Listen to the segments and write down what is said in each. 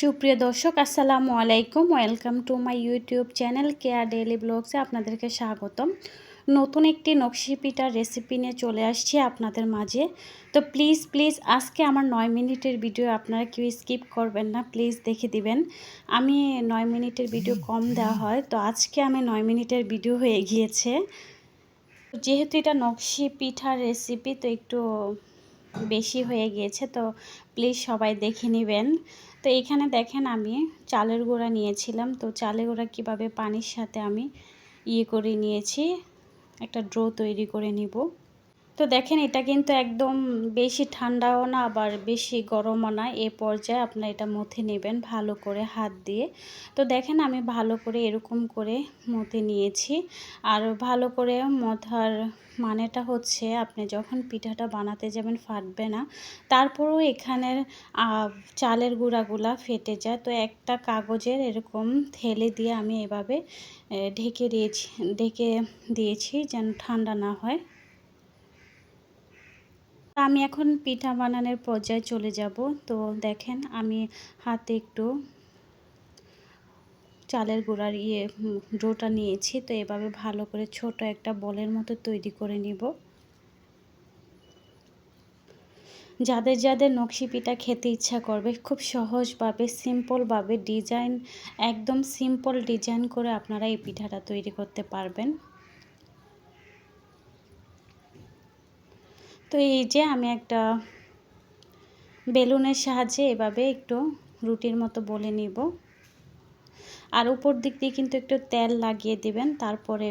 সুপ্রিয় দর্শক, আসসালামু আলাইকুম। Welcome to my YouTube channel care daily ব্লগসে আপনাদেরকে স্বাগতম। নতুন একটি নকশি পিঠার রেসিপি নিয়ে চলে আসছি আপনাদের মাঝে। তো প্লিজ প্লিজ আজকে আমার নয় মিনিটের ভিডিও আপনারা কেউ স্কিপ করবেন না। প্লিজ দেখে দিবেন। আমি নয় মিনিটের ভিডিও কম দেওয়া হয়। তো আজকে আমি নয় মিনিটের ভিডিও হয়ে গিয়েছে। যেহেতু এটা নকশি পিঠার রেসিপি তো একটু বেশি হয়ে গিয়েছে, তো প্লিজ সবাই দেখে নেবেন। তো এখানে দেখেন আমি চালের গুঁড়া নিয়েছিলাম, তো চালের গুঁড়া কীভাবে পানির সাথে আমি ইয়ে করে নিয়েছি, একটা ড্রো তৈরি করে নিব। তো দেখেন, এটা কিন্তু একদম বেশি ঠান্ডাও না, আবার বেশি গরমও না। এ পর্যায়ে আপনার এটা মথে নেবেন ভালো করে হাত দিয়ে। তো দেখেন, আমি ভালো করে এরকম করে মথে নিয়েছি। আর ভালো করে মথার মানেটা হচ্ছে, আপনি যখন পিঠাটা বানাতে যাবেন ফাটবে না, তারপরেও এখানের চালের গুঁড়াগুলা ফেটে যায়। তো একটা কাগজের এরকম থেলে দিয়ে আমি এভাবে ঢেকে দিয়েছি ঢেকে দিয়েছি যেন ঠান্ডা না হয়। আমি এখন পিঠা বানানোর পর্যায়ে চলে যাব। তো দেখেন আমি হাতে একটু চালের গুঁড়ার ইয়ে ডোটা নিয়েছি। তো এভাবে ভালো করে ছোট একটা বলের মতো তৈরি করে নিব। যাদের যাদের নকশি পিঠা খেতে ইচ্ছা করবে, খুব সহজভাবে, সিম্পলভাবে ডিজাইন, একদম সিম্পল ডিজাইন করে আপনারা এই পিঠাটা তৈরি করতে পারবেন। তো এই যে আমি একটা বেলুনের সাহায্যে এভাবে একটু রুটির মতো বলে নিব। আর উপর দিক দিয়ে কিন্তু একটু তেল লাগিয়ে দিবেন, তারপরে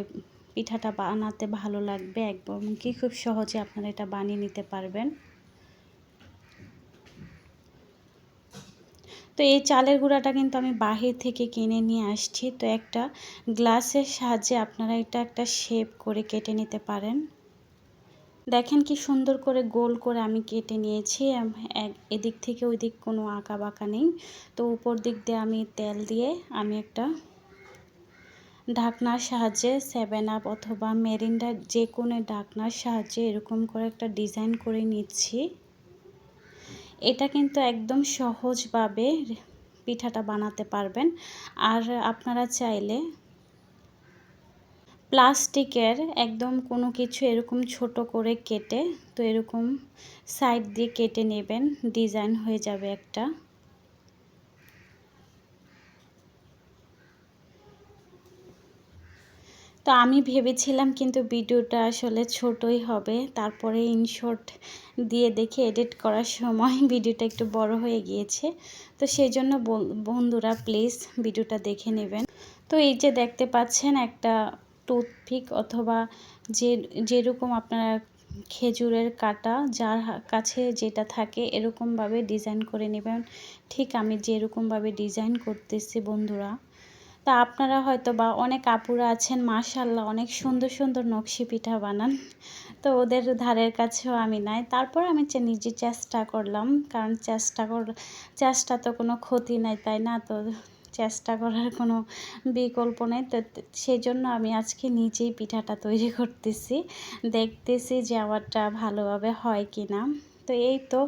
পিঠাটা বানাতে ভালো লাগবে একদম কি খুব সহজে আপনারা এটা বানিয়ে নিতে পারবেন। তো এই চালের গুঁড়াটা কিন্তু আমি বাহির থেকে কিনে নিয়ে আসছি। তো একটা গ্লাসের সাহায্যে আপনারা এটা একটা শেপ করে কেটে নিতে পারেন। দেখেন কি সুন্দর করে গোল করে আমি কেটে নিয়েছি। এদিক থেকে ওই দিক কোনো আঁকা বাঁকা নেই। তো উপর দিক দিয়ে আমি তেল দিয়ে আমি একটা ঢাকনার সাহায্যে সেভেন আপ অথবা মেরিন্ডার যে কোনো ঢাকনার সাহায্যে এরকম করে একটা ডিজাইন করে নিচ্ছি। এটা কিন্তু একদম সহজভাবে পিঠাটা বানাতে পারবেন। আর আপনারা চাইলে প্লাস্টিকের একদম কোনো কিছু এরকম ছোট করে কেটে, তো এরকম সাইড দিয়ে কেটে নেবেন ডিজাইন হয়ে যাবে একটা। তো আমি ভেবেছিলাম কিন্তু ভিডিওটা আসলে ছোটই হবে, তারপরে ইনশর্ট দিয়ে দেখে এডিট করার সময় ভিডিওটা একটু বড় হয়ে গিয়েছে। তো সেই জন্য বন্ধুরা প্লিজ ভিডিওটা দেখে নেবেন। তো এই যে দেখতে পাচ্ছেন একটা টুথপিক অথবা যে, যেরকম আপনারা খেজুরের কাটা যার কাছে যেটা থাকে এরকমভাবে ডিজাইন করে নেবেন। ঠিক আমি যেরকমভাবে ডিজাইন করতেছি বন্ধুরা। তা আপনারা হয়তো বা অনেক আপুরা আছেন মাশাল্লাহ অনেক সুন্দর সুন্দর নকশি পিঠা বানান। তো ওদের ধারের কাছেও আমি নাই। তারপর আমি নিজে চেষ্টা করলাম, কারণ চেষ্টা কর, চেষ্টা তো কোনো ক্ষতি নাই, তাই না? তো চেষ্টা করার কোনো বিকল্প নেই। তো সেই জন্য আমি আজকে নিজেই পিঠাটা তৈরি করতেছি। দেখতেছি যে আমারটা ভালোভাবে হয় কি না তো এই তো,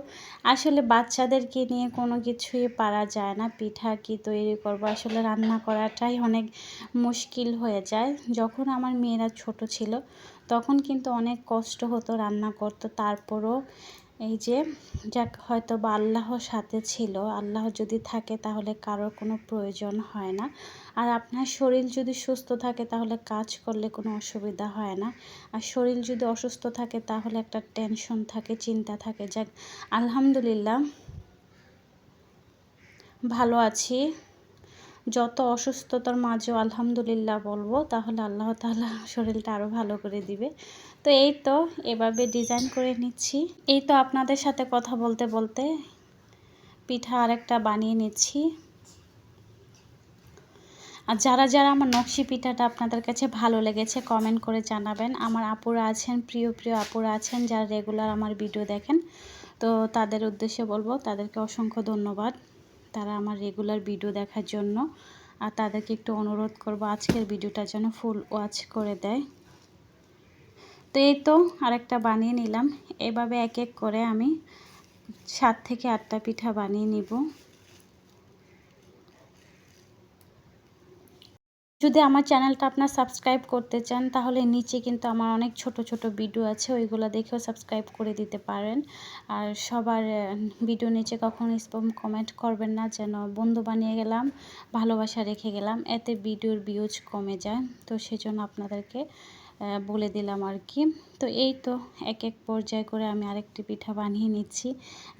আসলে বাচ্চাদেরকে নিয়ে কোনো কিছুই পারা যায় না। পিঠা কি তৈরি করব? আসলে রান্না করাটাই অনেক মুশকিল হয়ে যায়। যখন আমার মেয়েরা ছোট ছিল, তখন কিন্তু অনেক কষ্ট হতো রান্না করতো। তারপরও এই যে, যাক, হয়তো বা আল্লাহর সাথে ছিল। আল্লাহ যদি থাকে, তাহলে কারোর কোনো প্রয়োজন হয় না। আর আপনার শরীর যদি সুস্থ থাকে, তাহলে কাজ করলে কোনো অসুবিধা হয় না। আর শরীর যদি অসুস্থ থাকে, তাহলে একটা টেনশন থাকে, চিন্তা থাকে। যাক, আলহামদুলিল্লাহ। ভালো আছি। যত অসুস্থতার মাঝেও আলহামদুলিল্লাহ বলব, তাহলে আল্লাহ তালা শরীরটা আরও ভালো করে দিবে। তো এই তো, এভাবে ডিজাইন করে নিচ্ছি। এই তো আপনাদের সাথে কথা বলতে বলতে পিঠা আরেকটা বানিয়ে নিচ্ছি। আর যারা যারা আমার নকশি পিঠাটা আপনাদের কাছে ভালো লেগেছে কমেন্ট করে জানাবেন। আমার আপুরা আছেন, প্রিয় প্রিয় আপুরা আছেন, যারা রেগুলার আমার ভিডিও দেখেন, তো তাদের উদ্দেশ্যে বলব, তাদেরকে অসংখ্য ধন্যবাদ। তারা আমার রেগুলার ভিডিও দেখার জন্য। আর তাদেরকে একটু অনুরোধ করব, আজকের ভিডিওটা যেন ফুল ওয়াচ করে দেয়। তো এই তো আরেকটা বানিয়ে নিলাম। এভাবে এক এক করে আমি সাত থেকে আটটা পিঠা বানিয়ে নিব। যদি আমার চ্যানেলটা আপনার সাবস্ক্রাইব করতে চান, তাহলে নিচে কিন্তু আমার অনেক ছোট ছোট ভিডিও আছে, ওইগুলো দেখেও সাবস্ক্রাইব করে দিতে পারেন। আর সবার ভিডিও নিচে কখনো স্পম কমেন্ট করবেন না, যেন বন্ধু বানিয়ে গেলাম, ভালোবাসা রেখে গেলাম, এতে ভিডিওর ভিউজ কমে যায়। তো সেজন্য আপনাদেরকে বলে দিলাম আর কি। তো এই তো এক এক পর্যায়ে করে আমি আরেকটি পিঠা বানিয়ে নিচ্ছি।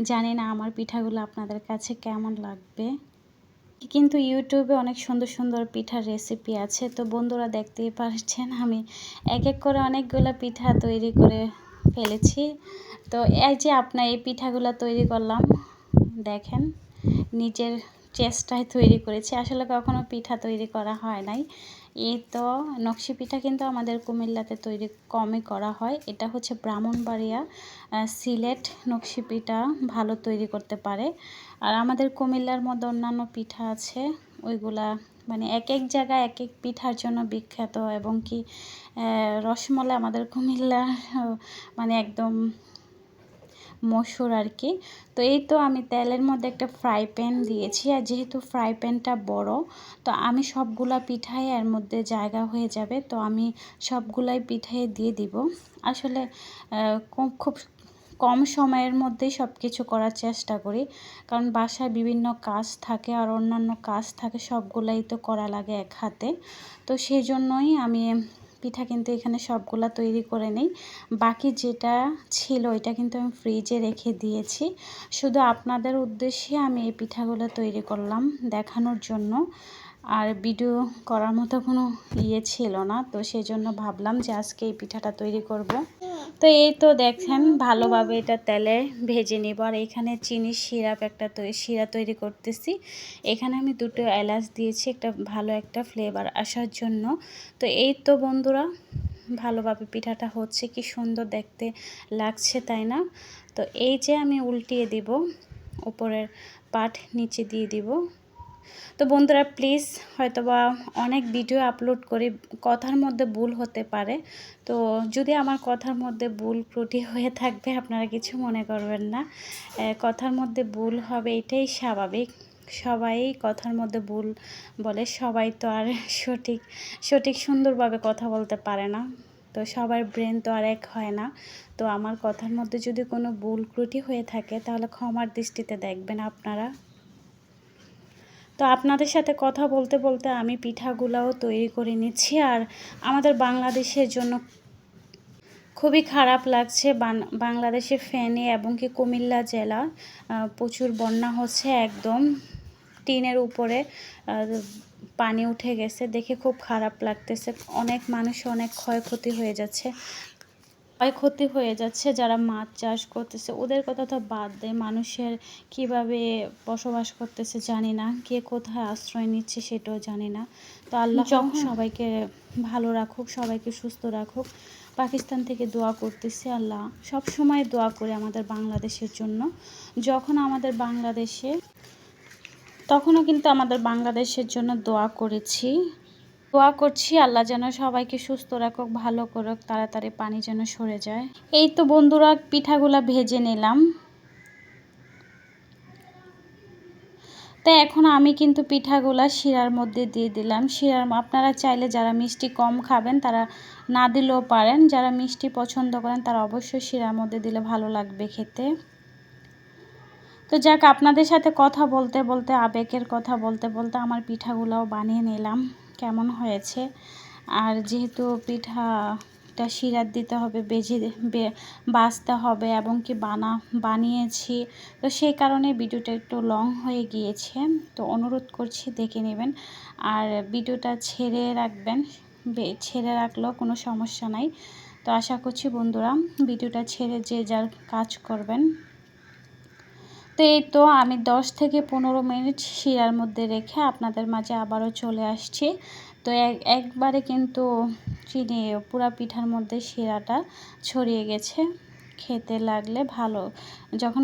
জানি না আমার পিঠাগুলো আপনাদের কাছে কেমন লাগবে। কিন্তু ইউটিউবে অনেক সুন্দর সুন্দর পিঠার রেসিপি আছে, তো বন্ধুরা দেখতেই পারছেন আমি এক এক করে অনেকগুলো পিঠা তৈরি করে ফেলেছি। তো এই যে আপনার এই পিঠাগুলো তৈরি করলাম, দেখেন নিজের চেষ্টায় তৈরি করেছি। আসলে কখনো পিঠা তৈরি করা হয় নাই। এই তো নকশি পিঠা কিন্তু আমাদের কুমিল্লাতে তৈরি কমই করা হয়। এটা হচ্ছে ব্রাহ্মণবাড়িয়া সিলেট নকশি পিঠা ভালো তৈরি করতে পারে। আর আমাদের কুমিল্লার মধ্যে অন্যান্য পিঠা আছে, ওইগুলা মানে এক এক জায়গায় এক এক পিঠার জন্য বিখ্যাত এবং কি রসমলাই আমাদের কুমিল্লার মানে একদম মসুর আর কি। তো এই তো আমি তেলের মধ্যে একটা ফ্রাই প্যান দিয়েছি। আর যেহেতু ফ্রাই প্যানটা বড়, তো আমি সবগুলা পিঠাই এর মধ্যে জায়গা হয়ে যাবে। তো আমি সবগুলাই পিঠাই দিয়ে দিব। আসলে খুব কম সময়ের মধ্যেই সব কিছু করার চেষ্টা করি। কারণ বাসায় বিভিন্ন কাজ থাকে আর অন্যান্য কাজ থাকে, সবগুলাই তো করা লাগে এক হাতে। তো সেই জন্যই আমি পিঠা কিন্তু এখানে সবগুলা তৈরি করে নেই। বাকি যেটা ছিল এটা কিন্তু আমি ফ্রিজে রেখে দিয়েছি। শুধু আপনাদের উদ্দেশ্যে আমি এই পিঠাগুলো তৈরি করলাম দেখানোর জন্য। আর ভিডিও করার মতো কোনো ইয়ে ছিল না, তো সেই জন্য ভাবলাম যে আজকে এই পিঠাটা তৈরি করব। তো এই তো দেখেন ভালোভাবে এটা তেলে ভেজে নেব। আর এখানে চিনির সিরাপ একটা শিরা তৈরি করতেছি। এখানে আমি দুটো এলাচ দিয়েছি, একটা ভালো একটা ফ্লেভার আসার জন্য। তো এই তো বন্ধুরা, ভালোভাবে পিঠাটা হচ্ছে, কি সুন্দর দেখতে লাগছে, তাই না? তো এই যে আমি উল্টিয়ে দিব উপরের পাট নিচে দিয়ে দিব। তো বন্ধুরা প্লিজ হয়তোবা অনেক ভিডিও আপলোড করি, কথার মধ্যে ভুল হতে পারে। তো যদি আমার কথার মধ্যে ভুল ত্রুটি হয়ে থাকবে, আপনারা কিছু মনে করবেন না। কথার মধ্যে ভুল হবে, এটাই স্বাভাবিক। সবাই কথার মধ্যে ভুল বলে, সবাই তো আর সঠিক সঠিক সুন্দরভাবে কথা বলতে পারে না। তো সবার ব্রেন তো আর এক হয় না। তো আমার কথার মধ্যে যদি কোনো ভুল ত্রুটি হয়ে থাকে, তাহলে ক্ষমার দৃষ্টিতে দেখবেন আপনারা। তো আপনাদের সাথে কথা বলতে বলতে আমি পিঠাগুলাও তৈরি করে নিচ্ছি আর আমাদের বাংলাদেশের জন্য খুবই খারাপ লাগছে বাংলাদেশে ফ্যানে এবং কি কুমিল্লা জেলা প্রচুর বন্যা হচ্ছে একদম। টিনের উপরে পানি উঠে গেছে, দেখে খুব খারাপ লাগতেছে। অনেক মানুষ অনেক ক্ষয়ক্ষতি হয়ে যাচ্ছে। ক্ষয়ক্ষতি হয়ে যাচ্ছে যারা মাছ চাষ করতেছে ওদের কথা তো বাদ দেয় মানুষের কীভাবে বসবাস করতেছে জানি না কে কোথায় আশ্রয় নিচ্ছে সেটাও জানি না। তো আল্লাহ যখন সবাইকে ভালো রাখুক সবাইকে সুস্থ রাখুক। পাকিস্তান থেকে দোয়া করতেছি আল্লাহ সব সময় দোয়া করে আমাদের বাংলাদেশের জন্য। যখন আমাদের বাংলাদেশে তখনও কিন্তু আমাদের বাংলাদেশের জন্য দোয়া করেছি। দোয়া করছি, আল্লাহ যেন সবাইকে সুস্থ রাখুক, ভালো করুক, তাড়াতাড়ি পানি যেন সরে যায়। এই তো বন্ধুরা, পিঠাগুলা ভেজে নিলাম। তো এখন আমি কিন্তু পিঠাগুলা শিরার মধ্যে দিয়ে দিলাম। শিরার আপনারা চাইলে যারা মিষ্টি কম খাবেন, তারা না দিলেও পারেন। যারা মিষ্টি পছন্দ করেন, তারা অবশ্যই শিরার মধ্যে দিলে ভালো লাগবে খেতে। তো যাক, আপনাদের সাথে কথা বলতে বলতে আবেগের কথা বলতে বলতে আমার পিঠাগুলাও বানিয়ে নিলাম। কেমন হয়েছে? আর যেহেতু পিঠাটা শিরার দিতে হবে বেজে বাছতে হবে এবং কি বানা, বানিয়েছি, তো সেই কারণে ভিডিওটা একটু লং হয়ে গিয়েছে। তো অনুরোধ করছি দেখে নেবেন। আর ভিডিওটা ছেড়ে রাখবেন ছেড়ে রাখলেও কোনো সমস্যা নাই। তো আশা করছি বন্ধুরা, ভিডিওটা ছেড়ে যে যার কাজ করবেন তো এই তো আমি 10 থেকে পনেরো মিনিট শিরার মধ্যে রেখে আপনাদের মাঝে আবারও চলে আসছি। তো একবারে কিন্তু চিনি, পুরা পিঠার মধ্যে শিরাটা ছড়িয়ে গেছে। খেতে লাগলে ভালো, যখন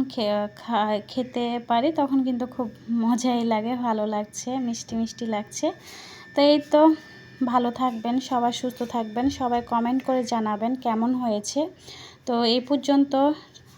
খেতে পারি তখন কিন্তু খুব মজাই লাগে, ভালো লাগছে, মিষ্টি মিষ্টি লাগছে। তো এই তো, ভালো থাকবেন, সবাই সুস্থ থাকবেন, সবাই কমেন্ট করে জানাবেন কেমন হয়েছে। তো এই পর্যন্ত